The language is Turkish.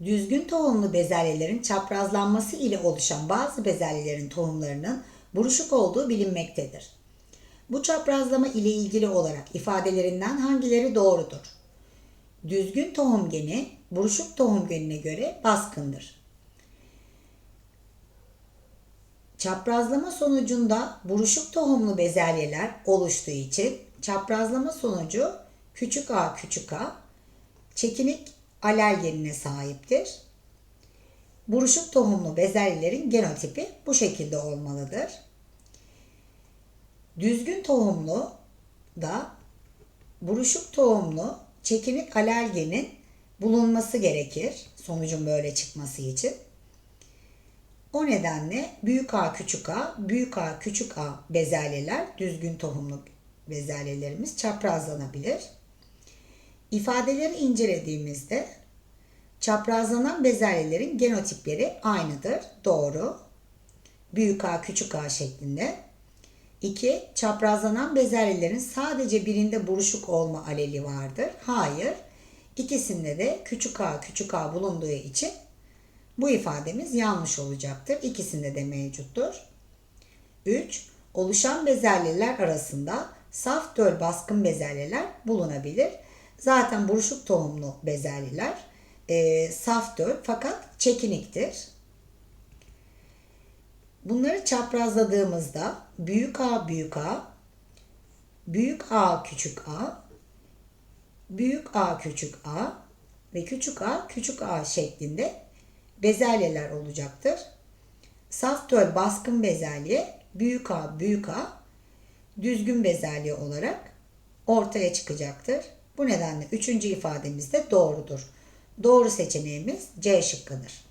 Düzgün tohumlu bezelyelerin çaprazlanması ile oluşan bazı bezelyelerin tohumlarının buruşuk olduğu bilinmektedir. Bu çaprazlama ile ilgili olarak ifadelerinden hangileri doğrudur? Düzgün tohum geni buruşuk tohum genine göre baskındır. Çaprazlama sonucunda buruşuk tohumlu bezelyeler oluştuğu için çaprazlama sonucu küçük a küçük a çekinik alel genine sahiptir. Buruşuk tohumlu bezelyelerin genotipi bu şekilde olmalıdır. Düzgün tohumlu da buruşuk tohumlu çekinik alelgenin bulunması gerekir sonucun böyle çıkması için. O nedenle büyük A küçük A, büyük A küçük A bezelyeler düzgün tohumlu bezelyelerimiz çaprazlanabilir. İfadeleri incelediğimizde çaprazlanan bezelyelerin genotipleri aynıdır. Doğru. Büyük A küçük A şeklinde. 2. Çaprazlanan bezelyelerin sadece birinde buruşuk olma aleli vardır. Hayır. İkisinde de küçük a küçük a bulunduğu için bu ifademiz yanlış olacaktır. İkisinde de mevcuttur. 3. Oluşan bezelyeler arasında saf döl baskın bezelyeler bulunabilir. Zaten buruşuk tohumlu bezelyeler e, saf döl fakat çekiniktir. Bunları çaprazladığımızda büyük A büyük A, büyük A küçük A, büyük A küçük A ve küçük A küçük A şeklinde bezelyeler olacaktır. Saf töl baskın bezelye büyük A büyük A düzgün bezelye olarak ortaya çıkacaktır. Bu nedenle üçüncü ifademiz de doğrudur. Doğru seçeneğimiz C şıkkıdır.